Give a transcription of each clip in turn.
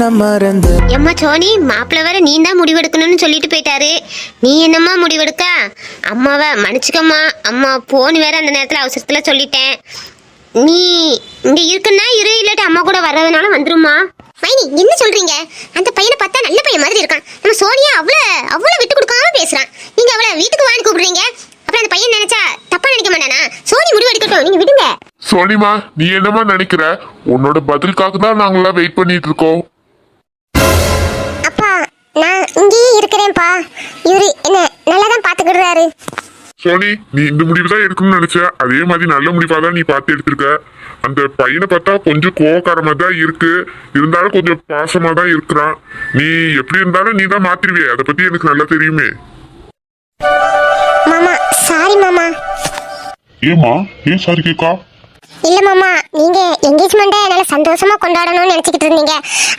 என்ன மறந்த? எம்மா சோனி மாப்பிள்ள வேற நீ தான் முடிவெடுக்கணும்னு சொல்லிட்டு போயிட்டாரு. நீ என்னம்மா முடிவெடுக்க? அம்மாவை மன்னிச்சுக்கம்மா. அம்மா போன் வேற அந்த நேரத்தில் அவசரத்தில் சொல்லிட்டேன். நீ இங்க இருக்குன்னா இரு இல்லாட்டி அம்மா கூட வர்றதுனால வந்துருமா மைனி என்ன சொல்றீங்க? அந்த பையனை பார்த்தா நல்ல பையன் மாதிரி இருக்கான். நம்ம சோனியா அவ்வளோ அவ்வளோ விட்டு கொடுக்காம பேசுறான். நீங்க அவளை வீட்டுக்கு வான்னு கூப்பிடுறீங்க. அப்புறம் அந்த பையன் நினைச்சா தப்பா நினைக்க மாட்டானா? சோனி முடிவு எடுக்கட்டும். நீங்க விடுங்க. சோனிமா நீ என்னமா நினைக்கிற? உன்னோட பதிலுக்காக தான் நாங்களாம் வெயிட் பண்ணிட்டு இருக்கோம். அப்பா நான் இங்கேயே இருக்கிறேன்ப்பா. இவரு என்ன நல்லா தான் பார்த்துக்கிடுறாரு. சோனி நீ இந்த முடிவு தான் எடுக்கணும்னு நினைச்ச? அதே மாதிரி நல்ல முடிவா தான் நீ பார்த்து எடுத்திருக்க. அந்த பையனை பார்த்தா கொஞ்சம் கோவக்காரமா தான் இருக்கு. இருந்தாலும் கொஞ்சம் பாசமா தான் இருக்கிறான். நீ எப்படி இருந்தாலும் நீ தான் மாத்திருவே அதை பத்தி எனக்கு நல்லா தெரியுமே. மாமா சாரி மாமா. ஏமா ஏன் சாரி கேக்கா? இல்ல மாமா நீங்க என்கேஜ்மெண்ட்டை நல்ல சந்தோஷமா கொண்டாடணும்னு நினைச்சுக்கிட்டு இருந்தீங்க.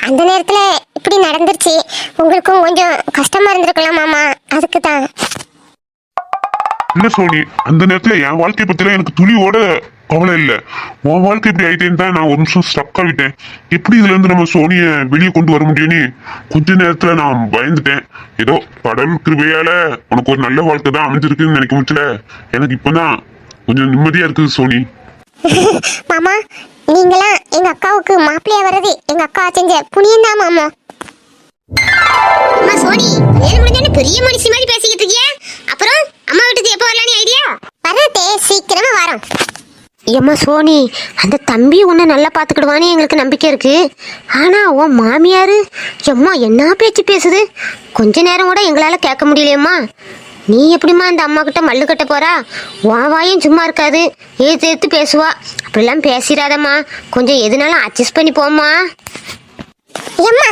அந்த நேரத்துல இப்படி நடந்துருச்சு. உங்களுக்கும் கொஞ்சம் கஷ்டமா இருந்திருக்கலாம் மாமா. அதுக்கு தான் இல்ல சோனி. அந்த நேரத்துல என் வாழ்க்கை பத்தில எனக்கு துளியோட கவலை இல்ல. உன் வாழ்க்கை இப்படி ஆயிட்டேன்னு தான் நான் ஒரு நிமிஷம் ஸ்டக் ஆகிட்டேன் எப்படி இதுல இருந்து நம்ம சோனிய வெளியே கொண்டு வர முடியும்னு கொஞ்ச நேரத்துல நான் பயந்துட்டேன். ஏதோ கடவுள் கிருபையால உனக்கு ஒரு நல்ல வாழ்க்கை தான் அமைஞ்சிருக்குன்னு நினைக்க முடியல. எனக்கு இப்பதான் கொஞ்சம் நிம்மதியா இருக்குது சோனி. மாமா நீங்களாம் எங்க அக்காவுக்கு மாப்பிள்ளையா வர்றது எங்க அக்கா செஞ்ச புண்ணியம் தான் மாமா. அம்மா சோனி கல்யாணம் முடிஞ்சோன்னு பெரிய மனுஷி மாதிரி பேசிக்கிட்டு இருக்கிய. அப்புறம் அம்மா வீட்டுக்கு எப்போ வரலான்னு ஐடியா வரதே சீக்கிரமா வரோம். ஏம்மா சோனி அந்த தம்பி உன்னை நல்லா பார்த்துக்கிடுவான்னு எங்களுக்கு நம்பிக்கை இருக்கு. ஆனா உன் மாமியார் எம்மா என்ன பேச்சு பேசுது? கொஞ்ச நேரம் கூட எங்களால் கேட்க முடியலையம்மா. நீ எப்படிம்மா அந்த அம்மா கிட்ட மல்லு கட்ட போறா? வாயும் சும்மா இருக்காது. ஏத்து ஏத்து பேசுவா. அப்படிலாம் பேசிடாதம்மா. கொஞ்சம் எதுனாலும் அட்ஜஸ்ட் பண்ணி போம்மா. ஏம்மா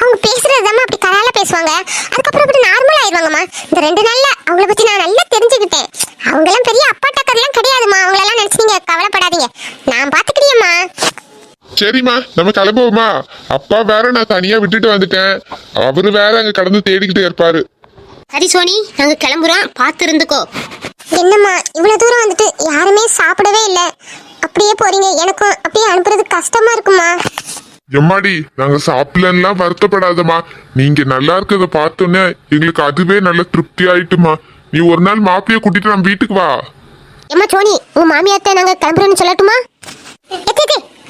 அவங்க பேசுறதுதாம்மா அப்படி கரால பேசுவாங்க. அதுக்கப்புறம் அப்படி நார்மல் ஆயிடுவாங்கம்மா. இந்த ரெண்டு நாள்ல அவங்கள பத்தி நான் நல்லா தெரிஞ்சுக்கிட்டேன். அவங்கெல்லாம் பெரிய அப்பா டக்கர்லாம் கிடையாதும்மா. அவங்களெல்லாம் நினைச்சு நீங்க கவலைப்படாதீங்க. நான் பாத்துக்கிறியம்மா சரிம்மா நம்ம கிளம்புவோமா அப்பா வேற நான் தனியா விட்டுட்டு வந்துட்டேன். அவரு வேற அங்க கடந்து தேடிக்கிட்டே இருப்பாரு. சரி சோனி நாங்க கிளம்புறோம். பார்த்து இருந்துக்கோ என்னம்மா இவ்வளவு தூரம் வந்துட்டு யாருமே சாப்பிடவே இல்ல. அப்படியே போறீங்க. எனக்கும் அப்படியே அனுப்புறது கஷ்டமா இருக்குமா எம்மாடி நாங்க சாப்பிடலாம் வருத்தப்படாதம்மா. நீங்க நல்லா இருக்கிறத பார்த்தோன்னே எங்களுக்கு அதுவே நல்ல திருப்தி ஆயிட்டுமா நீ ஒரு நாள் மாப்பிளைய கூட்டிட்டு நம்ம வீட்டுக்கு வா. ஏம்மா சோனி உங்க மாமியார்ட்ட நாங்க கிளம்புறோம்னு சொல்லட்டுமா?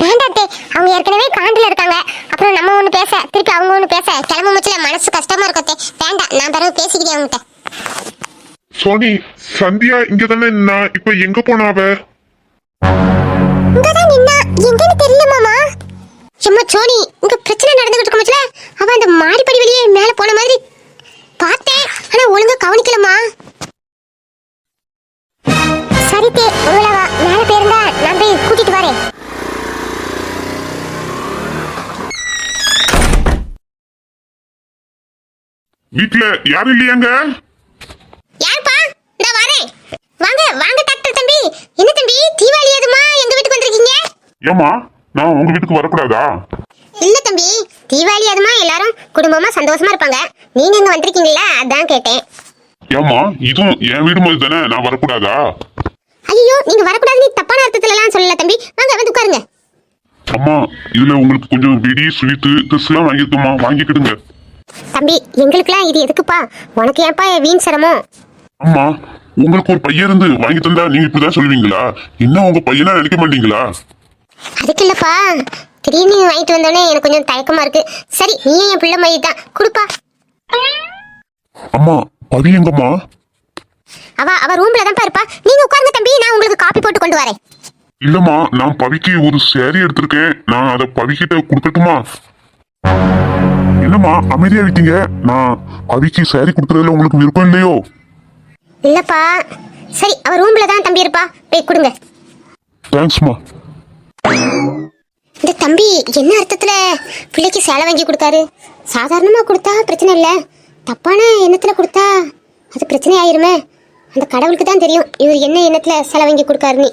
வேண்டாட்டே அவங்க ஏற்கனவே காண்டில் இருக்காங்க. அப்புறம் நம்ம ஒன்று பேச திருப்பி அவங்க ஒன்று பேச. கிளம்ப முச்சில மனசு கஷ்டமா இருக்கத்தே வேண்டாம் நான் பிறகு பேசிக்கிறேன் அவங்ககிட்ட. சோனி சந்தியா இங்க தானே நின்னா? இப்ப எங்க போனா அவ? இங்கதான் நின்னா. எங்கன்னு தெரியல மாமா எம்மா சோனி இங்க பிரச்சனை நடந்துகிட்டு இருக்க முச்சில அவ அந்த மாடிப்படி வெளியே மேல போன மாதிரி. பார்த்தேன் ஆனா ஒழுங்கா கவனிக்கலமா சரித்தே உங்களை வா மேல போயிருந்தா நான் போய் கூட்டிட்டு வரேன். வீட்டுல யாரும் இல்லையாங்க? யாருப்பா? நான் வரேன். வாங்க வாங்க டாக்டர் தம்பி. என்ன தம்பி? தீபாவளி எதுமா எங்க வீட்டுக்கு வந்திருக்கீங்க? ஏமா நான் உங்க வீட்டுக்கு வரக்கூடாதா? இல்ல தம்பி தீபாவளி அதுமா எல்லாரும் குடும்பமா சந்தோஷமா இருப்பாங்க. நீங்க இங்க வந்திருக்கீங்களா அதான் கேட்டேன். ஏமா இதுவும் என் வீடு மாதிரி தானே நான் வரக்கூடாதா? ஐயோ நீங்க வரக்கூடாதுன்னு தப்பான அர்த்தத்துல எல்லாம் சொல்லல தம்பி. வாங்க வந்து உட்காருங்க. அம்மா இதுல உங்களுக்கு கொஞ்சம் வெடி ஸ்வீட்டு ட்ரெஸ் எல்லாம் வாங்கிருக்கோமா வாங்கிக்கிடுங்க. தம்பி எங்களுக்குலாம் இது எதுக்குப்பா? உனக்கு ஏன்ப்பா வீண் சிரமம்? அம்மா உங்களுக்கு ஒரு பையன் இருந்து வாங்கி தந்தா நீங்க இப்படிதான் சொல்லுவீங்களா? என்ன உங்க பையனா நினைக்க மாட்டீங்களா? அதுக்கு இல்லப்பா திடீர்னு வாங்கிட்டு வந்தோடனே எனக்கு கொஞ்சம் தயக்கமா இருக்கு. சரி நீ என் பிள்ளை மாதிரி தான். கொடுப்பா. அம்மா பவி எங்கம்மா? அவ அவ ரூம்ல தான் இருப்பா. நீங்க உட்காருங்க தம்பி நான் உங்களுக்கு காப்பி போட்டு கொண்டு வரேன். இல்லம்மா நான் பவிக்கு ஒரு சேரீ எடுத்திருக்கேன். நான் அதை பவிக்கிட்ட கொடுக்கட்டுமா? என்னம்மா அமைதியா இருக்கீங்க? நான் அவிக்கு சாரி கொடுக்கறதுல உங்களுக்கு விருப்பம் இல்லையோ? இல்லப்பா. சரி அவர் ரூம்ல தான் தம்பி இருப்பா. போய் கொடுங்க. தேங்க்ஸ்மா இந்த தம்பி என்ன அர்த்தத்துல பிள்ளைக்கு சேலை வாங்கி கொடுத்தாரு? சாதாரணமா கொடுத்தா பிரச்சனை இல்ல. தப்பான எண்ணத்துல கொடுத்தா அது பிரச்சனை ஆயிருமே அந்த கடவுளுக்கு தான் தெரியும் இவர் என்ன எண்ணத்துல சேலை வாங்கி கொடுக்காருன்னு.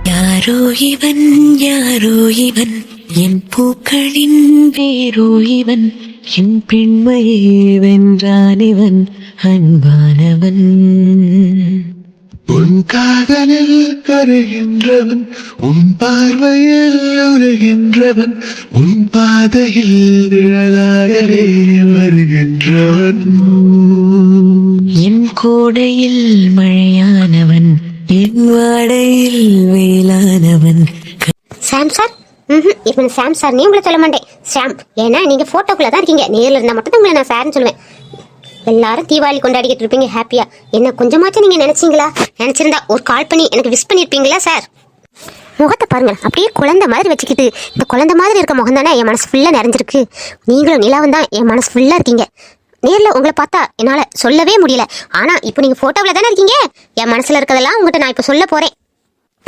யாரோ இவன் யாரோ இவன் என் பூக்களின் வேரோ இவன் என் பெண்மையே வென்றான் இவன் அன்பானவன். உன் காதலில் கருகின்றவன் உன் பார்வையில் உருகின்றவன் உன் பாதையில் நிழலாகவே வருகின்றவன். என் கோடையில் மழையானவன் என் வாடையில் வெயிலானவன் சாம் சார் இவன் சாம் சார் நீ உங்களை சொல்ல மாட்டேன். சாம் ஏன்னா நீங்க போட்டோக்குள்ள தான் இருக்கீங்க. நேர்ல இருந்தா மட்டும் தான் உங்களை நான் சார்னு சொல்லுவேன். எல்லாரும் தீபாவளி கொண்டாடிக்கிட்டு இருப்பீங்க ஹாப்பியா என்ன கொஞ்சமாச்சும் நீங்க நினைச்சீங்களா? நினைச்சிருந்தா ஒரு கால் பண்ணி எனக்கு விஷ் பண்ணிருப்பீங்களா சார் முகத்தை பாருங்க அப்படியே குழந்தை மாதிரி வச்சுக்கிட்டு இந்த குழந்தை மாதிரி இருக்க முகம் தானே என் மனசு ஃபுல்லா நிறைஞ்சிருக்கு. நீங்களும் நிலாவும் தான் என் மனசு ஃபுல்லா இருக்கீங்க. நேரில் உங்களை பார்த்தா என்னால் சொல்லவே முடியல. ஆனால் இப்போ நீங்கள் ஃபோட்டோவில் தானே இருக்கீங்க? என் மனசில் இருக்கிறதெல்லாம் உங்கள்கிட்ட நான் இப்போ சொல்ல போகிறேன்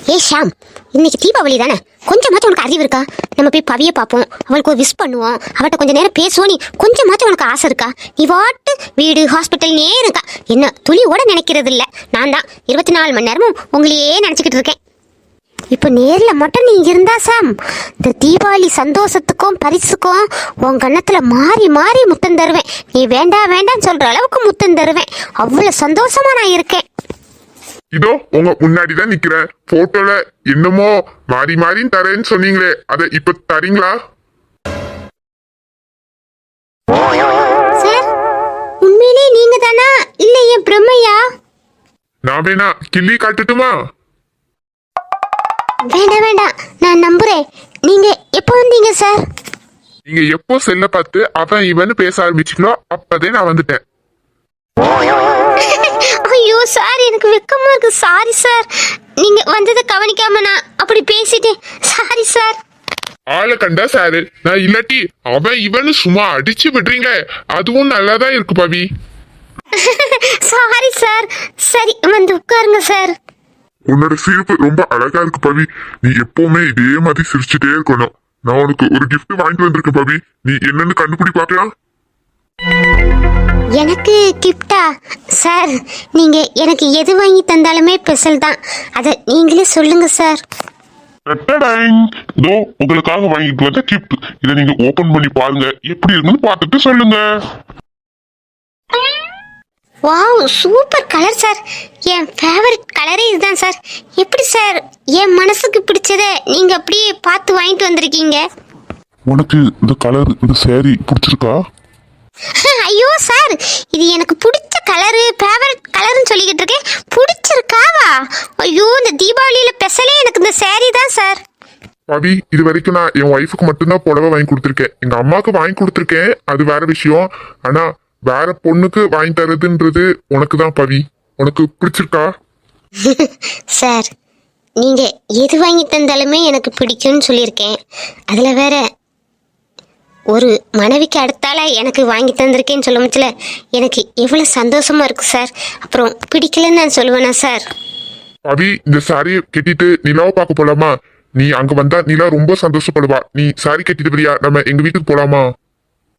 ஏ ஷாம் இன்னைக்கு தீபாவளி தானே? கொஞ்சமாச்சும் உனக்கு அறிவு இருக்கா? நம்ம போய் பவிய பார்ப்போம். அவளுக்கு ஒரு விஷ் பண்ணுவோம். அவட்ட கொஞ்சம் நேரம் பேசுவோம். நீ கொஞ்சமாச்சும் உனக்கு ஆசை இருக்கா? நீ வாட்டு வீடு ஹாஸ்பிட்டல்னே இருக்கா? என்ன துளியோட நினைக்கிறது இல்லை நான் தான் இருபத்தி நாலு மணி நேரமும் உங்களையே நினச்சிக்கிட்டு இருக்கேன். இப்போ நேரில் மட்டும் நீ இருந்தா சாம் இந்த தீபாவளி சந்தோஷத்துக்கும் பரிசுக்கும் உன் கண்ணத்தில் மாறி மாறி முத்தம் தருவேன். நீ வேண்டாம் வேண்டாம்னு சொல்கிற அளவுக்கு முத்தம் தருவேன். அவ்வளோ சந்தோஷமாக நான் இருக்கேன். இதோ உங்க முன்னாடி தான் நிக்கிறேன் போட்டோல என்னமோ மாறி மாறின்னு தரேன்னு சொன்னீங்களே அதை இப்ப தரீங்களா? சார் உண்மையிலே நீங்க தானா இல்ல என் பிரம்மையா நான் வேணா கிள்ளி காட்டுட்டுமா? வேண்டாம் வேண்டாம். நான் நம்புறேன். நீங்க எப்போ வந்தீங்க சார்? நீங்க எப்போ செல்ல பார்த்து அவன் இவன்னு பேச ஆரம்பிச்சீங்களோ அப்பதே நான் வந்துட்டேன். ஐயோ சார் எனக்கு வெக்கமா இருக்கு. Sorry sir. நீங்க வந்ததை கவனிக்காம நான் அப்படி பேசிட்டேன். Sorry sir. ஆளை கண்டா சாரு. நான் இல்லாட்டி அவன் இவன்னு சும்மா அடிச்சு விடுறீங்களே. அதுவும் நல்லாதான் இருக்கு பவி. Sorry sir. சரி வந்து உட்காருங்க சார். உன்னோட சிரிப்பு ரொம்ப அழகா இருக்கு பவி. நீ எப்பவுமே இதே மாதிரி சிரிச்சுட்டே இருக்கணும். நான் உனக்கு ஒரு gift வாங்கிட்டு வந்திருக்கேன் பவி. நீ என்னன்னு கண்டுபிடி பார்க்கலாம்? எனக்கு கிஃப்டா சார் நீங்க எனக்கு எது வாங்கி தந்தாலுமே ஸ்பெஷல் தான். அதை நீங்களே சொல்லுங்க சார். இதோ உங்களுக்காக வாங்கிட்டு வந்த கிஃப்ட் இதை நீங்க ஓபன் பண்ணி பாருங்க. எப்படி இருக்குன்னு பார்த்துட்டு சொல்லுங்க. வாவ் சூப்பர் கலர் சார் என் ஃபேவரட் கலரே இதுதான் சார் எப்படி சார் என் மனசுக்கு பிடிச்சதை நீங்க அப்படியே பார்த்து வாங்கிட்டு வந்திருக்கீங்க. உனக்கு இந்த கலர் இந்த saree பிடிச்சிருக்கா? ஐயோ சார் இது எனக்கு பிடிச்ச கலரு ஃபேவரட் கலர்னு சொல்லிக்கிட்டு இருக்கேன். பிடிச்சிருக்காவா? ஐயோ இந்த தீபாவளியில ஸ்பெஷலே எனக்கு இந்த saree தான் சார். பவி இது வரைக்கும் நான் என் ஒய்ஃபுக்கு மட்டும்தான் புடவை வாங்கி கொடுத்துருக்கேன். எங்க அம்மாவுக்கு வாங்கி கொடுத்துருக்கேன். அது வேற விஷயம். ஆனா வேற பொண்ணுக்கு வாங்கி தரதுன்றது உனக்கு தான் பவி. உனக்கு பிடிச்சிருக்கா? சார் நீங்க எது வாங்கி தந்தாலுமே எனக்கு பிடிக்கும்னு சொல்லியிருக்கேன். அதுல வேற ஒரு மனைவிக்கு அடுத்தால எனக்கு வாங்கி தந்திருக்கேன்னு சொல்ல முச்சுல எனக்கு எவ்வளோ சந்தோஷமா இருக்கு சார். அப்புறம் பிடிக்கலன்னு நான் சொல்லுவேனா சார்? பவி இந்த சாரியை கட்டிட்டு நிலாவை பார்க்க போலாமா? நீ அங்க வந்தா நிலா ரொம்ப சந்தோஷப்படுவா. நீ சாரி கட்டிட்டு வரியா? நம்ம எங்க வீட்டுக்கு போலாமா?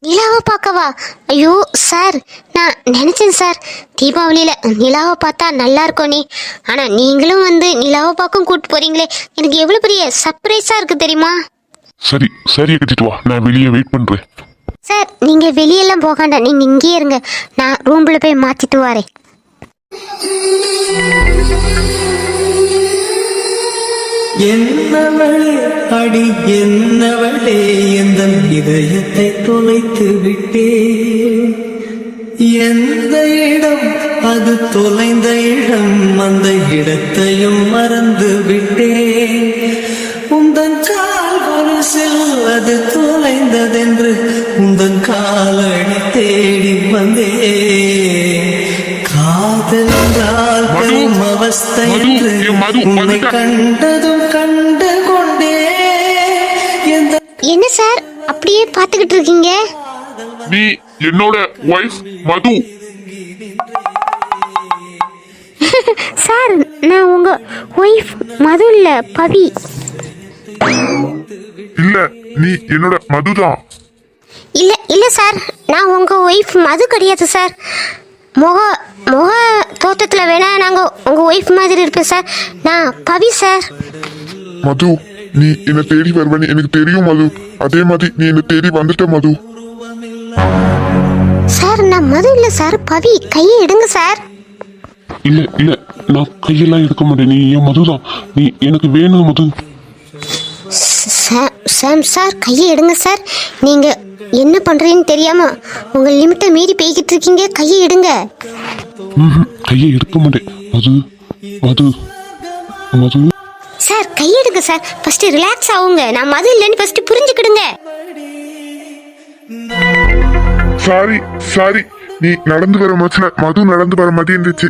நிலாவை பார்க்கவா? ஐயோ சார் நான் நினச்சேன் சார். தீபாவளியில் நிலாவை பார்த்தா நல்லா இருக்கும் நீ. ஆனால் நீங்களும் வந்து நிலாவை பார்க்க கூப்பிட்டு போறீங்களே. எனக்கு எவ்வளோ பெரிய சர்ப்ரைஸாக இருக்கு தெரியுமா? சரி சரியை கட்டிட்டு வா. நான் வெளியே வெயிட் பண்றேன். சார் நீங்கள் வெளியெல்லாம் போகாண்டா நீங்கள் இங்கேயே இருங்க. நான் ரூமில் போய் மாற்றிட்டு வரேன். என்னவளே அடி என்னவளே எந்த இதயத்தை தொலைத்து விட்டே எந்த இடம் அது தொலைந்த இடம் அந்த இடத்தையும் மறந்து விட்டேன். உந்தன் கால் கொலுசில் அது தொலைந்ததென்று உந்தன் காலடி தேடி வந்தே காதல் என்றால் மது, பெரும் அவஸ்தை என்று உன்னை. கண்டதும் கண்டு கொண்டே எந்த என்ன சார்? அப்படியே பார்த்துக்கிட்டு இருக்கீங்க? நீ என்னோட ஒய்ஃப் மது. சார் நான் உங்க ஒய்ஃப் மது இல்ல பவி. இல்ல நீ என்னோட மதுதான். இல்ல இல்ல சார். நான் உங்க ஒய்ஃப் மது கிடையாது சார். முக முக தோற்றத்தில் வேணா நாங்கள் உங்கள் ஒய்ஃப் மாதிரி இருப்பேன் சார். நான் பவி சார். மது நீ என்ன தேடி வருவன்னு எனக்கு தெரியும் மது. அதே மாதிரி நீ என்ன தேடி வந்துட்ட மது. சார் நான் மது இல்லை சார். பவி கையை எடுங்க சார். இல்ல இல்ல. நான் கையெல்லாம் எடுக்க மாட்டேன். நீ என் மதுதான். நீ எனக்கு வேணும் மது. சாம் சாம் சார் கையை எடுங்க சார். நீங்கள் என்ன பண்ணுறீங்கன்னு தெரியாமல் உங்கள் லிமிட்டை மீறி பேய்கிட்டு இருக்கீங்க. கையை எடுங்க. ம்ஹும், கையை எடுக்க மாட்டேன். மது மது மது. சார் கையெடுங்க சார். ஃபஸ்ட்டு ரிலாக்ஸ் ஆகுங்க. நான் மது இல்லைன்னு ஃபஸ்ட்டு புரிஞ்சுக்கிடுங்க. சாரி சாரி நீ நடந்து வர மச்சுல மது நடந்து வர மாதிரி இருந்துச்சு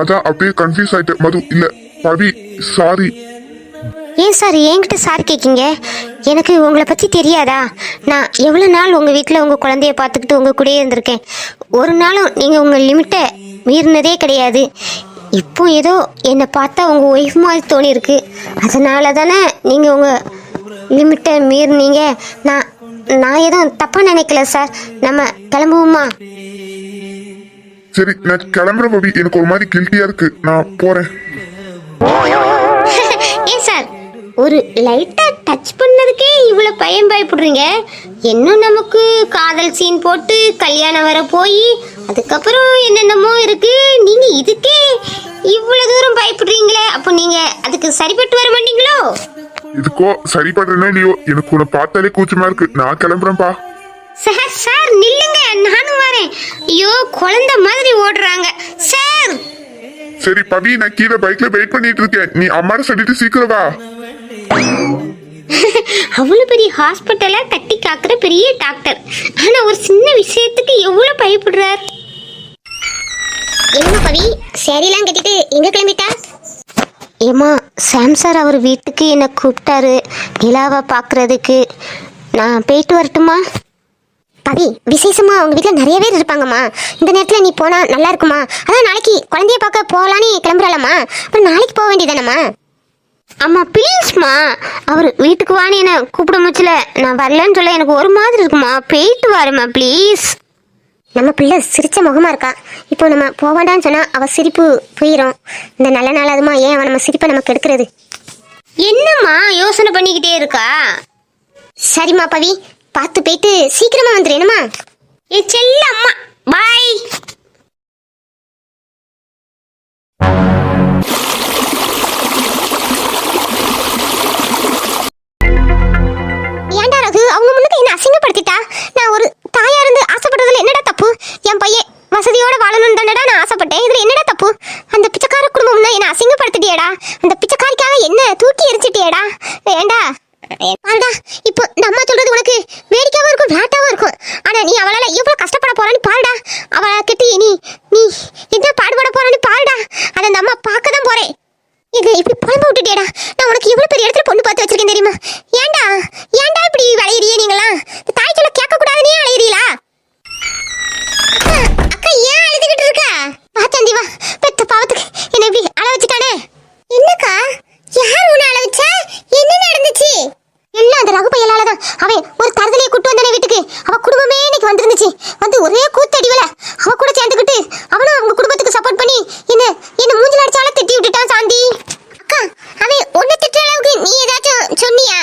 அதான் அப்படியே கன்ஃபியூஸ் ஆயிட்ட. மது இல்ல. பவி சாரி ஏன் சார் என்கிட்ட சார் கேட்கீங்க எனக்கு உங்களை பற்றி தெரியாதா? நான் எவ்வளோ நாள் உங்கள் வீட்டில் உங்கள் குழந்தைய பார்த்துக்கிட்டு உங்கள் கூடயே இருந்திருக்கேன். ஒரு நாளும் நீங்கள் உங்கள் லிமிட்டை மீறினதே கிடையாது. இப்போ ஏதோ என்னை பார்த்தா உங்கள் ஒய்ஃப் மாதிரி தோணியிருக்கு. அதனால தானே நீங்கள் உங்கள் லிமிட்டை மீறினீங்க. நான் நான் எதுவும் தப்பாக நினைக்கல சார். நம்ம கிளம்புவோமா? சரி நான் கிளம்புற பவி எனக்கு ஒரு மாதிரி கில்ட்டியாக இருக்குது நான் போகிறேன் ஒரு லைட்டா டச் பண்ணதுக்கே இவ்வளோ பயம் பயப்படுறீங்க? இன்னும் நமக்கு காதல் சீன் போட்டு கல்யாணம் வர போய் அதுக்கப்புறம் என்னென்னமோ இருக்கு. நீங்க இதுக்கே இவ்வளவு தூரம் பயப்படுறீங்களே அப்போ நீங்க அதுக்கு சரிப்பட்டு வர மாட்டீங்களோ? இதுக்கோ சரிப்படுறேனோ இல்லையோ? எனக்கு உன்னை பார்த்தாலே கூச்சமா இருக்கு. நான் கிளம்புறேன்ப்பா. சார் சார் நில்லுங்க. நானும் வரேன். ஐயோ குழந்தை மாதிரி ஓடுறாங்க. சார்! சரி பவி நான் கீழே பைக்ல வெயிட் பண்ணிட்டு இருக்கேன். நீ அம்மாட்ட சொல்லிட்டு சீக்கிரம் வா. அவ்வளோ பெரிய ஹாஸ்பிட்டலை கட்டி காக்குற பெரிய டாக்டர் ஆனா ஒரு சின்ன விஷயத்துக்கு எவ்வளோ பயப்படுறார்? என்ன பவி? சேரீலாம் கட்டிட்டு எங்க கிளம்பிட்டா? ஏமா சாம் சார் அவர் வீட்டுக்கு என்னை கூப்பிட்டாரு. நிலாவை பார்க்கறதுக்கு. நான் போயிட்டு வரட்டுமா? பவி விசேஷமா அவங்க வீட்டில் நிறைய பேர் இருப்பாங்கம்மா. இந்த நேரத்தில் நீ போனா நல்லா இருக்குமா? அதான் நாளைக்கு குழந்தைய பார்க்க போகலான்னு கிளம்புறாளம்மா. அப்புறம் நாளைக்கு போக வேண்டியதானம்மா அம்மா ப்ளீஸ்மா அவர் வீட்டுக்கு வான்னு என்ன கூப்பிட முச்சுல நான் வரலன்னு சொல்ல எனக்கு ஒரு மாதிரி இருக்குமா? போயிட்டு வாருமா ப்ளீஸ் நம்ம பிள்ளை சிரிச்ச முகமா இருக்கா? இப்போ நம்ம போவாண்டான்னு சொன்னா அவ சிரிப்பு போயிடும் இந்த நல்ல நாளாதுமா ஏன் அவன் நம்ம சிரிப்பை நமக்கு எடுக்கிறது? என்னம்மா யோசனை பண்ணிக்கிட்டே இருக்கா? சரிம்மா பவி. பார்த்து போயிட்டு சீக்கிரமா வந்துரு என்னம்மா? ஏ செல்ல அம்மா பாய் அசிங்கப்படுத்திட்டா நான் ஒரு தாயா இருந்து ஆசைப்படுறதுல என்னடா தப்பு? என் பையன் வசதியோட வாழணும்னு தானடா நான் ஆசைப்பட்டேன். இதுல என்னடா தப்பு? அந்த பிச்சைக்கார குடும்பம் தான் என்ன அசிங்கப்படுத்திட்டியடா. அந்த பிச்சைக்காரிக்காக என்ன தூக்கி எரிச்சிட்டியேடா? ஏண்டா பாருடா இப்போ இந்த அம்மா சொல்றது உனக்கு வேடிக்கையாவும் இருக்கும் விளையாட்டாவும் இருக்கும். ஆனா நீ அவளால எவ்வளவு கஷ்டப்பட போறான்னு பாருடா. அவளை கட்டி நீ நீ என்ன பாடுபட போறான்னு பாருடா. அதை அந்த அம்மா பார்க்க தான் போறேன். இது இப்படி புலம்ப விட்டுட்டேடா நான் உனக்கு இவ்வளோ பெரிய இடத்துல பொண்ணு பார்த்து வச்சிருக்கேன் தெரியுமா? ஏன்டா? ஏன்டா இப்படி வளையிறியே நீங்களாம்? இந்த தாய் சொல்ல கேட்க கூடாதுனே அக்கா ஏன் அழுதுகிட்டு இருக்கா? வா தந்தி வா. பெத்த பாவத்துக்கு என்ன இப்படி அழ வச்சுட்டானே என்னக்கா? யார் உன்னை அழ வச்சா என்ன நடந்துச்சு எல்லாம் அந்த ரகு பையலால தான் அவன் ஒரு தருதலையை கூட்டு வந்தானே வீட்டுக்கு அவ குடும்பமே இன்னைக்கு வந்திருந்துச்சு வந்து ஒரே கூத்தடிவல அவ கூட சேர்ந்துக்கிட்டு அவனும் அவங்க குடும்பத்துக்கு சப்போர்ட் பண்ணி என்ன என்ன மூஞ்சில அடிச்சால திட்டி விட்டுட்டான் சாந்தி அக்கா அவன் ஒன்னு திட்டுற அளவுக்கு நீ ஏதாச்சும் சொன்னியா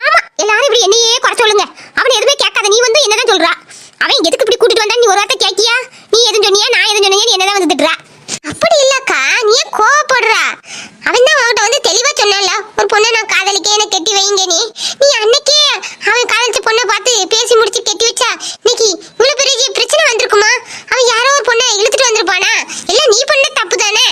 ஆமா எல்லாரும் இப்படி என்னையே குறை சொல்லுங்க அவன் எதுவுமே கேட்காத நீ வந்து என்னதான் சொல்றா அவன் எதுக்கு இப்படி கூட்டிட்டு வந்தா நீ ஒரு வார்த்தை கேக்கியா நீ எதுவும் சொன்னியா நான் எதுவும் சொன்னியா நீ என்னதான் வந்து திட்டுறா அப்படி இல்லக்கா நீ ஏன் கோவப்படுறா அவன் தான் அவன்கிட்ட வந்து தெளிவா சொன்னான்ல ஒரு பொண்ணை நான் காதலிக்க என்ன கட்டி வைங்க நீ நீ அன்னைக்கே அவன் காதலிச்ச பொண்ணை பார்த்து பேசி முடிச்சு கட்டி வச்சா இன்னைக்கு இவ்வளவு பெரிய பிரச்சனை வந்திருக்குமா அவன் யாரோ ஒரு பொண்ணை இழுத்துட்டு வந்திருப்பானா எல்லாம் நீ பண்ண தப்பு தானே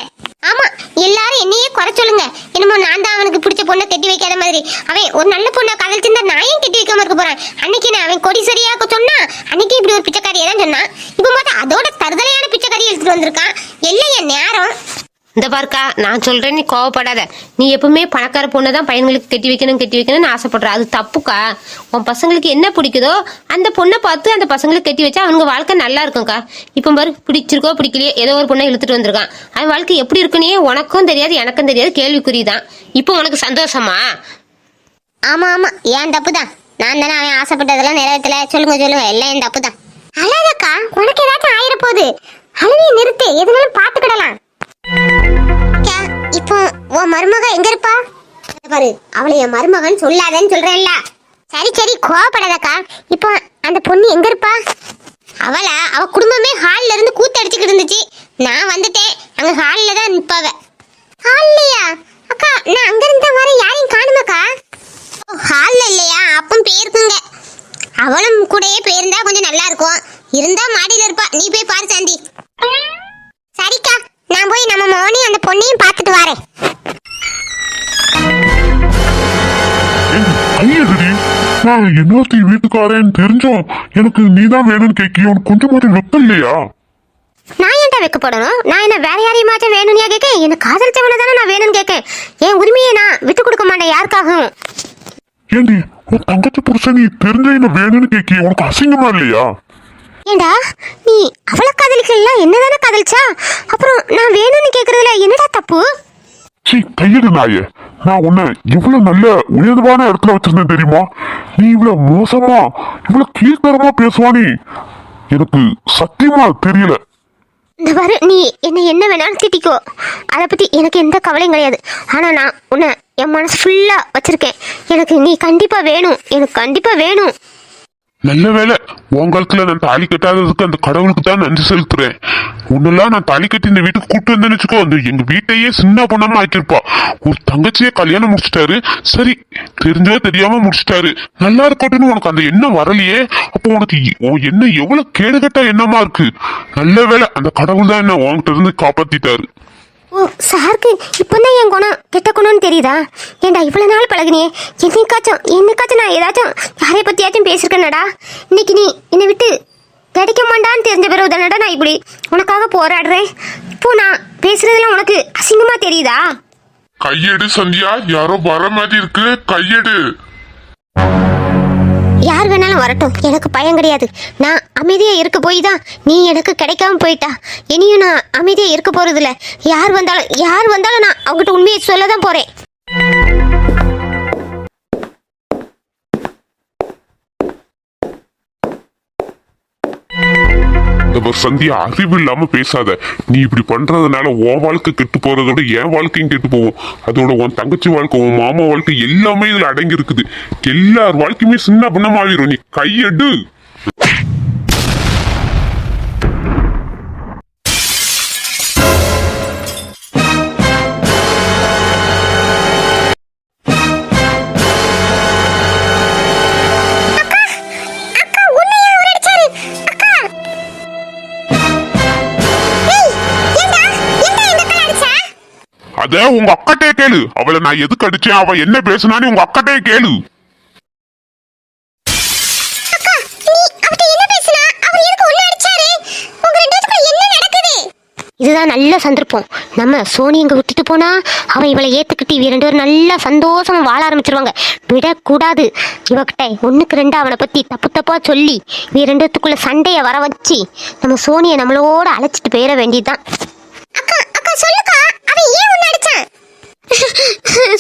ஆமா எல்லாரும் என்னையே குறை சொல்லுங்க என்னமோ நான் தான் அவனுக்கு பிடிச்ச பொண்ணை கட்டி வைக்காத மாதிரி அவன் ஒரு நல்ல பொண்ணை காதலிச்சிருந்தா நான் ஏன் கட்டி வைக்காம இருக்க போறேன் அன்னைக்கு நான் அவன் கொடி சரியாக்க சொன்னா அன்னைக்கு இப்படி ஒரு பிச்சைக்காரியை தான் சொன்னான் இப்போ பார்த்தா அதோட தருதலையான பிச்சைக்காரியை எடுத்துட்டு வந்திருக்கான் எல்லாம் என் நேரம்? இந்த பாருக்கா நான் சொல்றேன் நீ கோவப்படாத. நீ எப்பவுமே பணக்கார பொண்ணை தான் பையன்களுக்கு கட்டி வைக்கணும் கட்டி வைக்கணும்னு ஆசைப்படுற. அது தப்புக்கா? உன் பசங்களுக்கு என்ன பிடிக்குதோ அந்த பொண்ணை பார்த்து அந்த பசங்களுக்கு கட்டி வச்சா அவங்க வாழ்க்கை நல்லா இருக்கும்க்கா. இப்போ பாரு பிடிச்சிருக்கோ பிடிக்கலையோ ஏதோ ஒரு பொண்ணை இழுத்துட்டு வந்திருக்கான். அவன் வாழ்க்கை எப்படி இருக்குன்னே உனக்கும் தெரியாது எனக்கும் தெரியாது கேள்விக்குறி தான் இப்போ உனக்கு சந்தோஷமா? ஆமா ஆமா ஏன் தப்பு தான் நான் தானே அவன் ஆசைப்பட்டதெல்லாம் நிறைவேற்றல. சொல்லுங்க சொல்லுங்க எல்லாம் என் தப்பு தான் அழகக்கா உனக்கு ஏதாச்சும் ஆயிர போகுது நிறுத்து. எதுனாலும் பாத்துக்கிடலாம் அக்கா, இப்போ உன் மருமக எங்க இருப்பா? பாரு அவளை என் மருமகன் சொல்லாதன்னு சொல்றேன்ல. சரி சரி கோவப்படாதக்கா. இப்போ அந்த பொண்ணு எங்க இருப்பா? அவளா அவ குடும்பமே ஹால்ல இருந்து கூத்து அடிச்சுக்கிட்டு இருந்துச்சு. நான் வந்துட்டேன். அங்க ஹால்ல தான் நிப்பாவ. ஹால்லையா அக்கா நான் அங்க இருந்து வர யாரையும் காணுமாக்கா? ஹால்ல இல்லையா? அப்பம் போயிருக்குங்க. அவளும் கூடயே போயிருந்தா கொஞ்சம் நல்லா இருக்கும். இருந்தா மாடியில இருப்பா. நீ போய் பாரு சாந்தி. சரிக்கா நான் போய் நம்ம மோனி அந்த பொண்ணையும் பார்த்துட்டு வரேன். ஐயடி நான் என்னொருத்தி வீட்டுக்காரன் தெரிஞ்சோம். எனக்கு நீதான் வேணும்னு கேட்கி உனக்கு கொஞ்சமாச்சும் வெக்கம் இல்லையா? நான் ஏன்டா வைக்கப்படணும் நான் என்ன வேற யாரையுமாச்சும் வேணும்னு கேட்க என்ன காதலிச்சவனை தானே நான் வேணும்னு கேட்க என் உரிமையை நான் விட்டு கொடுக்க மாட்டேன் யாருக்காகவும். ஏண்டி உன் தங்கச்சி புருஷன் நீ தெரிஞ்ச என்ன வேணும்னு கேட்கி உனக்கு அசிங்கமா இல்லையா? ஏண்டா நீ அவளை காதலிக்கல என்னதானே காதலிச்சா? அப்புறம் நான் வேணும்னு கேக்குறதுல என்னடா தப்பு? சீ கையெடு நாயே. நான் உன்னை இவ்வளவு நல்ல உயர்வான இடத்துல வச்சிருந்தேன் தெரியுமா? நீ இவ்வளவு மோசமா இவ்வளவு கீழ்த்தரமா பேசுவானி எனக்கு சத்தியமா தெரியல. இந்த பாரு நீ என்ன என்ன வேணாலும் திட்டிக்கோ. அதை பத்தி எனக்கு எந்த கவலையும் கிடையாது. ஆனா நான் உன்னை என் மனசு ஃபுல்லா வச்சிருக்கேன். எனக்கு நீ கண்டிப்பா வேணும். எனக்கு கண்டிப்பா வேணும். நல்ல வேலை உன் காலத்துல நான் தாலி கட்டாததுக்கு அந்த கடவுளுக்கு தான் நன்றி செலுத்துறேன். உன்னெல்லாம் நான் தாலி கட்டி இந்த வீட்டுக்கு கூட்டு வந்தேன்னு வச்சுக்கோ அந்த எங்க வீட்டையே சின்ன பொண்ணாம ஆக்கியிருப்பா. ஒரு தங்கச்சியே கல்யாணம் முடிச்சிட்டாரு. சரி தெரிஞ்சோ தெரியாம முடிச்சிட்டாரு. நல்லா இருக்கட்டும்னு உனக்கு அந்த எண்ணம் வரலையே. அப்போ உனக்கு என்ன எண்ணம் எவ்வளவு கேடுகட்ட எண்ணமா இருக்கு. நல்ல வேலை அந்த கடவுள் தான் என்ன உன்கிட்ட இருந்து காப்பாத்திட்டாரு. ஓ சாருக்கு இப்போதான் என் குணம் கெட்ட குணம்னு தெரியுதா? ஏண்டா இவ்வளோ நாள் பழகுனியே? என்னைக்காச்சும் என்னைக்காச்சும் நான் ஏதாச்சும் யாரை பற்றியாச்சும் பேசியிருக்கேனடா இன்னைக்கு நீ என்னை விட்டு கிடைக்க மாட்டான்னு தெரிஞ்ச பிறகு தானடா நான் இப்படி உனக்காக போராடுறேன். இப்போ நான் பேசுறதுலாம் உனக்கு அசிங்கமா தெரியுதா? கையெடு சந்தியா யாரோ வர மாதிரி இருக்கு கையெடு. யார் வேணாலும் வரட்டும். எனக்கு பயம் கிடையாது. நான் அமைதியாக இருக்க போய் தான் நீ எனக்கு கிடைக்காம போயிட்டா. இனியும் நான் அமைதியாக இருக்க போகிறதில்ல யார் வந்தாலும் யார் வந்தாலும் நான் அவங்ககிட்ட உண்மையை சொல்ல தான் போகிறேன் இந்த சந்தியா அறிவு இல்லாம பேசாத. நீ இப்படி பண்றதுனால உன் வாழ்க்கை கெட்டு போறதோட என் வாழ்க்கையும் கெட்டு போகும். அதோட உன் தங்கச்சி வாழ்க்கை உன் மாமா வாழ்க்கை எல்லாமே இதுல அடங்கி இருக்குது எல்லார் வாழ்க்கையுமே சின்ன பின்னமாயிரும். நீ கையெடு. அத உங்க அக்காட்டே கேளு. அவளை நான் எதுக்கு அடிச்சேன்? அவ என்ன பேசுனான்னு உங்க அக்காட்டே கேளு. இதுதான் நல்ல சந்தர்ப்பம். நம்ம சோனி இங்க விட்டுட்டு போனா அவன் இவளை ஏத்துக்கிட்டு இவ ரெண்டு பேரும் நல்லா சந்தோஷமா வாழ ஆரம்பிச்சிருவாங்க. விடக்கூடாது. இவகிட்ட ஒண்ணுக்கு ரெண்டு அவனை பத்தி தப்பு தப்பா சொல்லி இவ ரெண்டு பேத்துக்குள்ள சண்டைய வர வச்சு நம்ம சோனியை நம்மளோட அழைச்சிட்டு போயிட வேண்டியதுதான். அக்கா அக்கா சொல்லுக்கா. அவன் ஏன் உன்னை அடிச்சான்?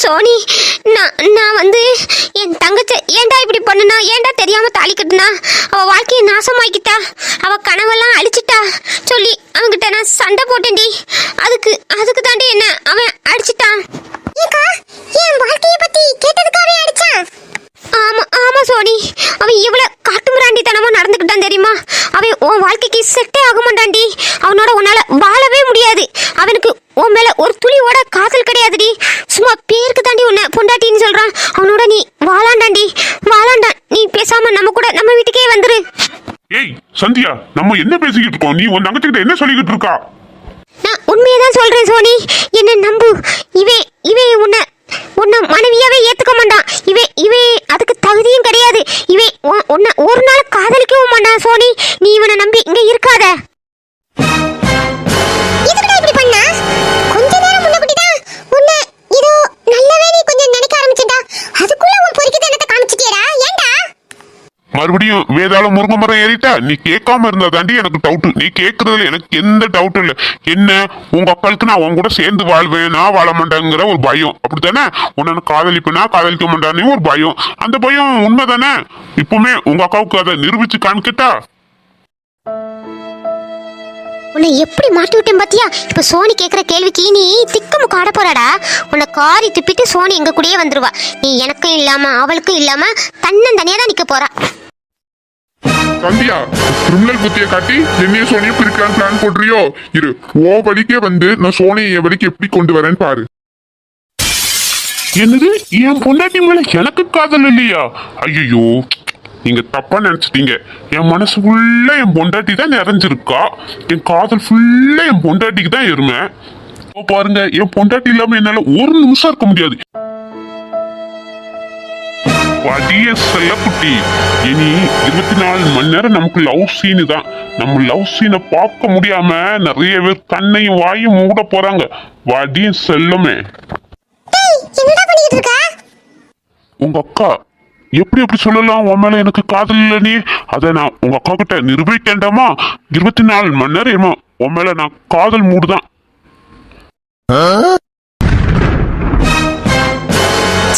சோனி நான் நான் வந்து என் தங்கச்சி ஏன்டா இப்படி பண்ணுனா? ஏன்டா தெரியாம தாலி கட்டுனா? அவ வாழ்க்கையை நாசமாக்கிட்டா. அவ கனவெல்லாம் அழிச்சிட்டா. சொல்லி அவன்கிட்ட நான் சண்டை போட்டேன்டி. அதுக்கு அதுக்கு தாண்டி என்ன? அவன் அடிச்சிட்டான். ஏக்கா என் வாழ்க்கைய பத்தி கேட்டதுக்காகவே அடிச்சான். ஆமா ஆமா சோனி. அவன் இவ்வளவு காட்டுமிராண்டித்தனமா நடந்துக்கிட்டான் தெரியுமா? அவன் உன் வாழ்க்கைக்கு செட்டே ஆக மாட்டான்டி அவனோட உன்னால வாழவே முடியாது. அவனுக்கு உன் மேல ஒரு துளியோட காதல் கிடையாதுடி. சும்மா பேருக்கு தாண்டி உன்னை பொண்டாட்டின்னு சொல்றான். அவனோட நீ வாழாண்டாண்டி. வாழாண்டான் நீ பேசாம நம்ம கூட நம்ம வீட்டுக்கே வந்துரு. ஏய் சந்தியா நம்ம என்ன பேசிக்கிட்டு இருக்கோம்? நீ உன் தங்கச்சி கிட்ட என்ன சொல்லிக்கிட்டு இருக்கா? நான் உண்மையை தான் சொல்றேன் சோனி. என்ன நம்பு. இவே இவே உன்னை உன்னை மனைவியாவே ஏத்துக்க மாட்டான். இவன் இவன் அதுக்கு தகுதியும் கிடையாது. இவன் உன்- உன்னை ஒரு நாள் காதலிக்கவும் மாட்டான் சோனி. நீ இவனை நம்பி இங்க இருக்காத. மறுபடியும் மேல முருங்கை மரம் ஏறிட்டா? நீ கேட்காம இருந்தா தாண்டி எனக்கு டவுட் நீ கேட்கறதுல எனக்கு எந்த டவுட்டும் இல்லை. என்ன? உங்க அக்காளுக்கு நான் உன் கூட சேர்ந்து வாழ்வேன். நான் வாழ மாட்டேங்கிற ஒரு பயம். அப்படித்தானே? உன்னை காதலிப்பேனா? காதலிக்க மாட்டானே ஒரு பயம். அந்த பயம் உண்மைதானே? இப்பவுமே உங்க அக்காவுக்கு அதை நிரூபிச்சு காண்கிட்டா உன்னை எப்படி மாட்டி விட்டேன் பாத்தியா? இப்ப சோனி கேக்குற கேள்விக்கு நீ திக்கு முக்காட போறாடா? உன்னை காரி துப்பிட்டு சோனி எங்க கூடயே வந்துருவா. நீ எனக்கும் இல்லாம அவளுக்கும் இல்லாம தன்னன் தனியா தான் நிக்க போறா. சந்தியா கிரிமினல் புத்திய காட்டி என்னைய சோனியும் பிரிக்கலாம் பிளான் போடுறியோ? இரு ஓ வழிக்கே வந்து நான் சோனியை என் வழிக்கு எப்படி கொண்டு வரேன்னு பாரு. என்னது? என் பொண்டாட்டி மேல எனக்கு காதல் இல்லையா? ஐயோ நீங்க தப்பா நினைச்சிட்டீங்க. என் மனசு ஃபுல்லா என் பொண்டாட்டி தான் நிறைஞ்சிருக்கா. என் காதல் ஃபுல்லா என் பொண்டாட்டிக்கு தான் எருமை. பாருங்க என் பொண்டாட்டி இல்லாம என்னால ஒரு நிமிஷம் இருக்க முடியாது. வடிய செல்லக்குட்டி இனி இருபத்தி நாலு மணி நேரம் நமக்கு லவ் சீனு தான். நம்ம லவ் சீனை பார்க்க முடியாம நிறைய பேர் கண்ணையும் வாயும் மூட போறாங்க. வடிய செல்லமே. உங்க அக்கா எப்படி எப்படி சொல்லலாம்? உன் மேல எனக்கு காதல் இல்லை நீ. அதை நான் உங்க அக்கா கிட்ட நிரூபிக்கேண்டாமா இருபத்தி நாலு மணி நேரம் ஏமா உன் மேல நான் காதல் மூடுதான்.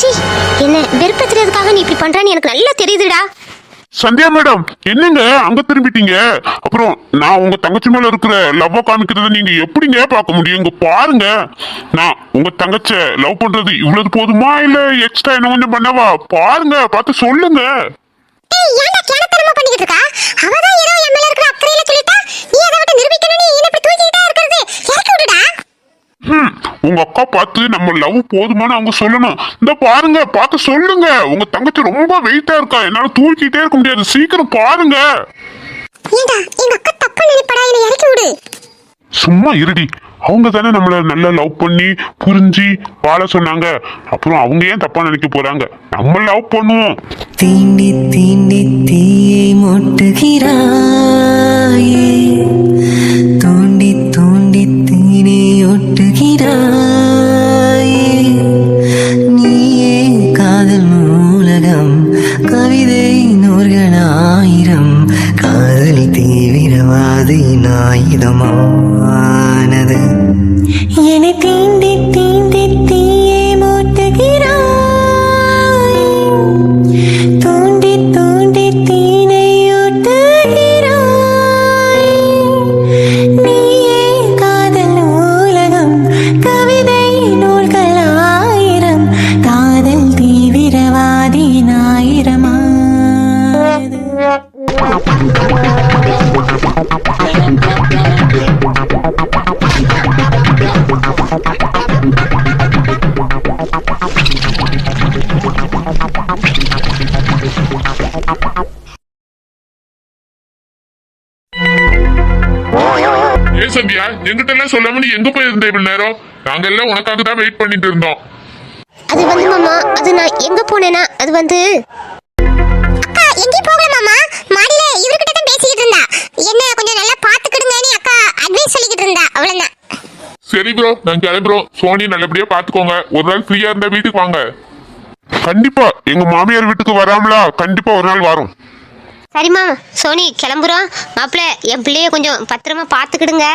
சீ என்ன வெறுப்பத்துறதுக்காக நீ இப்படி பண்றான்னு எனக்கு நல்லா தெரியுதுடா. சந்தியா மேடம் என்னங்க? அங்க திரும்பிட்டீங்க. அப்புறம் நான் உங்க தங்கச்சி மேல இருக்கிற லவ்வ காமிக்கிறத நீங்க எப்படிங்க பார்க்க முடியும்? இங்க பாருங்க. நான் உங்க தங்கச்ச லவ் பண்றது இவ்வளவு போதுமா? இல்ல எக்ஸ்ட்ரா என்ன கொஞ்சம் பண்ணவா? பாருங்க பார்த்து சொல்லுங்க. அவதான் ஏதோ என் மேல இருக்கிற அக்கறையில சொல்லிட்டா நீ அதை விட்டு நிரூபிக்கணும்னு என்ன ஹம், உங்க அக்கா பார்த்து நம்ம லவ் போதுமான்னு அவங்க சொல்லணும். இந்த பாருங்க பார்த்து சொல்லுங்க. உங்க தங்கச்சி ரொம்ப வெயிட்டா இருக்கா. என்னால தூக்கிட்டே இருக்க முடியாது. சீக்கிரம் பாருங்க. ஏண்டா எங்க அக்கா தப்பா நினைப்படா? என்ன இறக்கி விடு. சும்மா இருடி. அவங்க தானே நம்மள நல்லா லவ் பண்ணி புரிஞ்சு வாழ சொன்னாங்க. அப்புறம் அவங்க ஏன் தப்பா நினைக்க போறாங்க? நம்ம லவ் பண்ணுவோம். தீண்டி தீண்டி தீயை மூட்டுகிறாயே. ஆயுதமானது. நாயுதமானது என்னை சந்தியா எங்கிட்ட எல்லாம் சொல்லாம நீ எங்க போயிருந்த இவ்வளவு நேரம்? நாங்க எல்லாம் உனக்காக தான் வெயிட் பண்ணிட்டு இருந்தோம். அது வந்து மாமா அது நான் எங்க போனேனா அது வந்து அக்கா எங்கேயும் போகல மாமா. மாடியில இவர்கிட்ட தான் பேசிக்கிட்டு இருந்தா. என்ன கொஞ்சம் நல்லா பாத்துக்கிடுங்கன்னு அக்கா அட்வைஸ் சொல்லிக்கிட்டு இருந்தா. அவ்வளவுதான். சரி ப்ரோ நான் கிளம்புறோம். சோனி நல்லபடியா பாத்துக்கோங்க ஒரு நாள் ஃப்ரீயா இருந்தா வீட்டுக்கு வாங்க. கண்டிப்பா. எங்க மாமியார் வீட்டுக்கு வராமலா கண்டிப்பா ஒரு நாள் வரும். சரிம்மா சோனி கிளம்புறோம். மாப்பிள்ள என் பிள்ளைய கொஞ்சம் பத்திரமா பாத்துக்கிடுங்க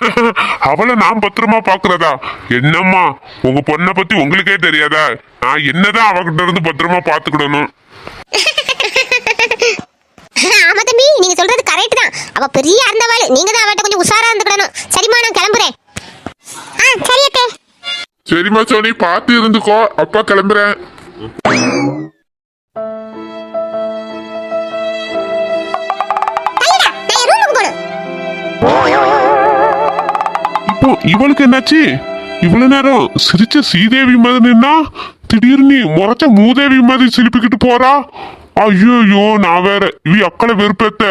அவளை நான் பத்திரமா பாக்குறதா என்னம்மா உங்க பொண்ணை பத்தி உங்களுக்கே தெரியாதா? நான் என்னதான் அவகிட்ட இருந்து பத்திரமா பாத்துக்கிடணும் ஆமா தம்பி நீங்க சொல்றது கரெக்ட் தான். அவ பெரிய அறந்தவாள் நீங்க தான் அவட்ட கொஞ்சம் உஷாரா இருந்துக்கிடணும். சரிம்மா நான் கிளம்புறேன். ஆ சரி அத்தை. சரிம்மா சோனி பார்த்து இருந்துக்கோ. அப்பா கிளம்புறேன். இப்போ இவளுக்கு என்னாச்சு? இவ்வளவு நேரம் சிரிச்ச சீதேவி மாதிரி நின்னா திடீர்னு முறைச்ச மூதேவி மாதிரி சிரிப்பிக்கிட்டு போறா? ஐயோ நான் வேற இவ அக்களை வெறுப்பேத்த.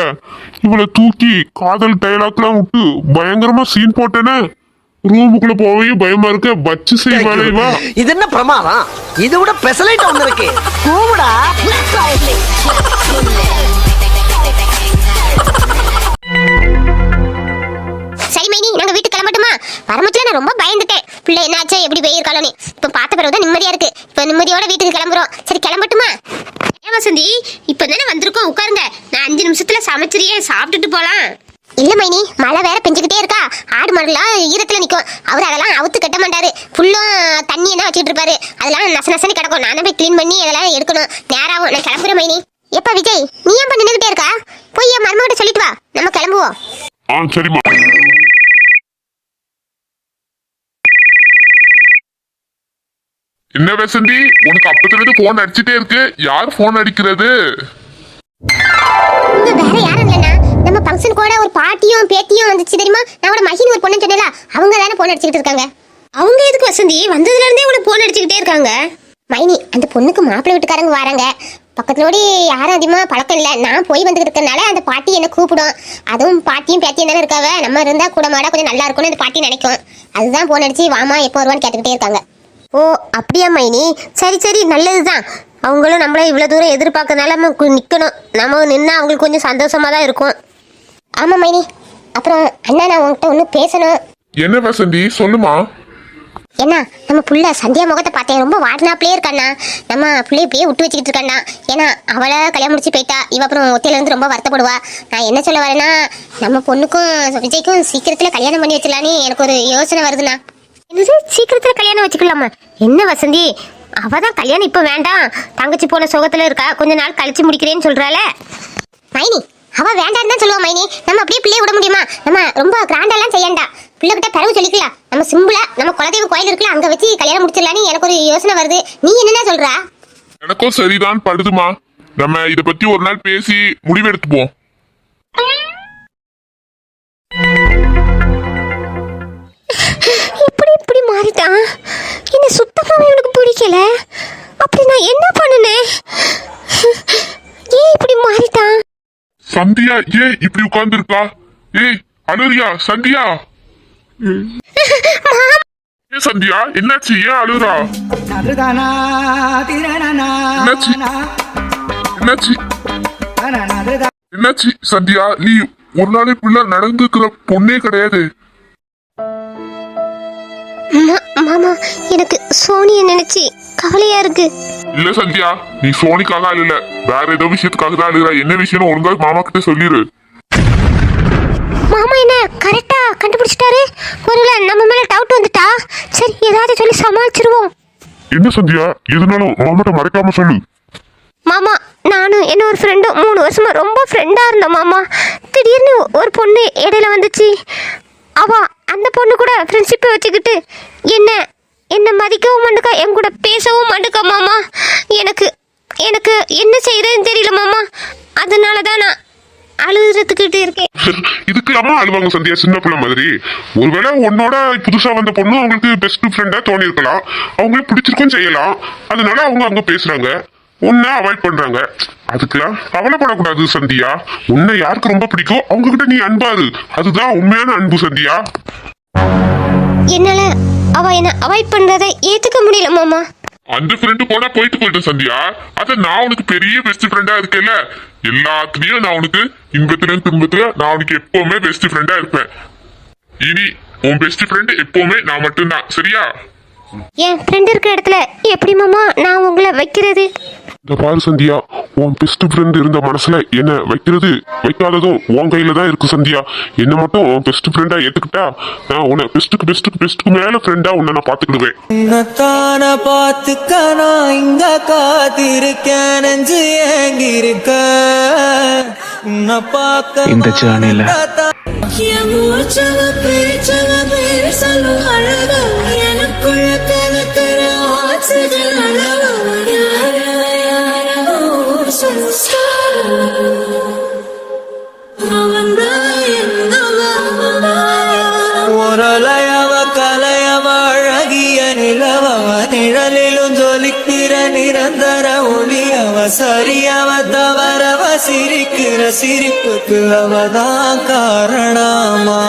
இவளை தூக்கி காதல் டைலாக்லாம் விட்டு பயங்கரமா சீன் போட்டேனே. ரூமுக்குள்ள போவே பயமா இருக்க. வச்சு செய்வாளே வா இது என்ன பிரமாதம்? இது விட பெசலைட் இருக்கு கூவுடா மைனி நாங்க வீட்டுக்கு கிளம்பட்டுமா? வரமத்துல நான் ரொம்ப பயந்துட்டேன். பிள்ளை என்னாச்சு? எப்படி போயிருக்காளோன்னு இப்ப பார்த்த பிறகுதான் நிம்மதியா இருக்கு. இப்ப நிம்மதியோட வீட்டுக்கு கிளம்புறோம். சரி கிளம்பட்டுமா? ஏன் வசந்தி? இப்போ தானே வந்திருக்கோம். உட்காருங்க. நான் அஞ்சு நிமிஷத்துல சமைச்சிரியே சாப்பிட்டுட்டு போலாம். இல்ல மைனி. மழை வேற பெஞ்சுக்கிட்டே இருக்கா. ஆடு மாடுலாம் ஈரத்துல நிக்கும். அவர் அதெல்லாம் அவுத்து கட்ட மாட்டாரு. ஃபுல்லும் தண்ணி என்ன வச்சுட்டு இருப்பாரு. அதெல்லாம் நச நசன்னு கிடக்கும். நானே போய் க்ளீன் பண்ணி அதெல்லாம் எடுக்கணும். நேராகும் நான் கிளம்புறேன் மைனி. எப்ப விஜய்? நீ ஏன் நின்றுகிட்டே இருக்கா? போய் என் மருமகிட்ட சொல்லிட்டு வா. நம்ம கிளம்புவோம். ஆ சரிம்மா. என்ன வசந்தி? உனக்கு அப்பத்துல இருந்து போன் அடிச்சுட்டே இருக்கு. யார் போன் அடிக்கிறது? வேற யாரும் இல்லைண்ணா. நம்ம ஃபங்க்ஷன் கூட ஒரு பாட்டியும் பேத்தியும் வந்துச்சு தெரியுமா? நான் கூட மகின் ஒரு பொண்ணு சொன்னேல அவங்க தானே போன் அடிச்சுக்கிட்டு இருக்காங்க. அவங்க எதுக்கு வசந்தி? வந்ததுல இருந்தே உனக்கு போன் அடிச்சுக்கிட்டே இருக்காங்க. மைனி அந்த பொண்ணுக்கு மாப்பிள்ளை வீட்டுக்காரங்க வராங்க. பக்கத்துலோடி யாரும் அதிகமா பழக்கம் இல்லை. நான் போய் வந்துட்டு அந்த பாட்டி என்ன கூப்பிடும். அதுவும் பாட்டியும் பேத்தியும் தானே இருக்காவ. நம்ம இருந்தா கூட மாட கொஞ்சம் நல்லா இருக்கும்னு அந்த பாட்டி நினைக்கும். அதுதான் போன் அடிச்சு வாமா எப்போ வருவான்னு? கேட்டுக்கிட்டே இருக்காங்க. ஓ அப்படியா மைனி? சரி சரி நல்லதுதான். அவங்களும் நம்மள இவ்வளவு தூரம் எதிர்பார்க்கறதுனால நம்ம நிக்கணும். நம்ம நின்னா அவங்களுக்கு கொஞ்சம் சந்தோஷமா தான் இருக்கும். ஆமா மைனி. அப்புறம் அண்ணா நான் உன்கிட்ட ஒன்று பேசணும். என்ன வசந்தி? சொல்லுமா. என்ன நம்ம புள்ள சந்தியா முகத்தை பார்த்தேன் ரொம்ப வாடினாப்லயே இருக்காண்ணா நம்ம புள்ளைய இப்படியே விட்டு வச்சுக்கிட்டு இருக்காண்ணா ஏன்னா அவளை கல்யாணம் முடிச்சு போயிட்டா. இவ அப்புறம் ஒத்தையில இருந்து ரொம்ப வருத்தப்படுவா. நான் என்ன சொல்ல வரேன்னா நம்ம பொண்ணுக்கும் விஜய்க்கும் சீக்கிரத்துல கல்யாணம் பண்ணி வச்சிடலான்னு எனக்கு ஒரு யோசனை வருதுண்ணா. என்னது சீக்கிரத்துல கல்யாணம் வச்சுக்கலாமா? என்ன வசந்தி? அவ தான் கல்யாணம் இப்போ வேண்டாம். தங்கச்சி போன சுகத்துல இருக்கா? கொஞ்ச நாள் கழிச்சு முடிக்கிறேன்னு சொல்றாள. மைனி அவ வேண்டாம் தான் சொல்லுவா மைனி. நம்ம அப்படியே பிள்ளைய விட முடியுமா? நம்ம ரொம்ப கிராண்டாலாம் செய்யண்டா. பிள்ளைகிட்ட பிறகு சொல்லிக்கலாம். நம்ம சிம்பிளா நம்ம குலதெய்வ கோயில் இருக்குல்ல அங்க வச்சு கல்யாணம் முடிச்சிடலான்னு எனக்கு ஒரு யோசனை வருது. நீ என்னென்ன சொல்ற? எனக்கும் சரிதான் படுதுமா. நம்ம இத பத்தி ஒரு நாள் பேசி முடிவெடுத்துப்போம். ஏன் இப்படி உட்கார்ந்து இருக்கா ஏய் அழுறியா சந்தியா? ஏன் சந்தியா? என்னாச்சு? ஏன் அழுறா? என்னாச்சு? என்னாச்சு? என்னாச்சு சந்தியா? நீ ஒரு நாள் இப்படில நடந்துக்கிற பொண்ணே கிடையாது. மாமா எனக்கு சோனியை நினைச்சு கவலையா இருக்கு. இல்ல சந்தியா நீ சோனிக்காக அழுல. வேற ஏதோ விஷயத்துக்காக தான் அழுகுற. என்ன விஷயம் ஒழுங்கா மாமா கிட்ட சொல்லிடு மாமா என்ன கரெக்டா கண்டுபிடிச்சிட்டாரு? ஒருவேளை நம்ம மேல டவுட் வந்துட்டா? சரி ஏதாவது சொல்லி சமாளிச்சிருவோம். என்ன சந்தியா எதுனாலும் மாமாட்ட மறைக்காம சொல்லு. மாமா நானும் என்ன ஒரு ஃப்ரெண்டும் மூணு வருஷமா ரொம்ப ஃப்ரெண்டா இருந்தோம் மாமா. திடீர்னு ஒரு பொண்ணு இடையில வந்துச்சு. அவ அந்த பொண்ணு கூட ஃப்ரெண்ட்ஷிப்பை வச்சுக்கிட்டு என்ன என்ன மதிக்கவும் மாட்டுக்கா என் கூட பேசவும் மாட்டுக்கா மாமா. எனக்கு எனக்கு என்ன செய்யறதுன்னு தெரியல மாமா. அதனால தான் நான் அழுதுறதுக்கிட்டு இருக்கேன். இதுக்கு அம்மா அழுவாங்க சந்தியா சின்ன பிள்ளை மாதிரி. ஒருவேளை உன்னோட புதுசா வந்த பொண்ணு அவங்களுக்கு பெஸ்ட் ஃப்ரெண்டா தோணி இருக்கலாம் அவங்களுக்கு பிடிச்சிருக்கும் செய்யலாம். அதனால அவங்க அங்க பேசுறாங்க. உன்னை அவாய்ட் பண்றாங்க. அதுக்கெல்லாம் கவலைப்படக்கூடாது சந்தியா. உன்னை யாருக்கு ரொம்ப பிடிக்கும்? அவங்க கிட்ட நீ அன்பாரு அதுதான் உண்மையான அன்பு சந்தியா. என்னால அவ என்ன அவாய்ட் பண்றதை ஏத்துக்க முடியல மாமா. அந்த ஃப்ரெண்டு போனா போயிட்டு போயிட்டு சந்தியா. அத நான் உனக்கு பெரிய பெஸ்ட் ஃப்ரெண்டா இருக்கேல்ல எல்லாத்துலயும் நான் உனக்கு இன்பத்திலும் துன்பத்திலும் நான் உனக்கு எப்பவுமே பெஸ்ட் ஃப்ரெண்டா இருப்பேன். இனி உன் பெஸ்ட் ஃப்ரெண்ட் எப்பவுமே நான் மட்டும்தான். சரியா? என் ஃப்ரெண்ட் இருக்கிற இடத்துல எப்படி மாமா நான் உங்களை வைக்கிறது? இந்த பாரு சந்தியா. உன் பெஸ்ட் ஃப்ரெண்ட் இருந்த மனசுல என்ன வைக்கிறது? வைக்காததும் உன் கையில தான் இருக்கு சந்தியா. என்ன மட்டும் உன் பெஸ்ட் ஃப்ரெண்டா ஏத்துக்கிட்டா நான் உன்னை பெஸ்ட்டுக்கு பெஸ்ட்டுக்கு பெஸ்ட்டுக்கு மேல ஃப்ரெண்டா உன்னை நான் பாத்துக்கிடுவேன் உன்னைத்தான பார்த்துக்க நான் இங்க காத்திருக்கேன் நெஞ்சு ஏங்கிருக்க உன்னை பார்க்க இந்த அழக எனக்குள்ள கலக்கிற ஆக்சிஜன் அளவு. ஒரலையவ கலையவ அழகிய நிலவவ நிழலிலும் ஜொலிக்கிற நிரந்தர ஒளியவ சரியவ தவறவ சிரிக்கிற சிரிப்புக்கு அவதான் காரணமா?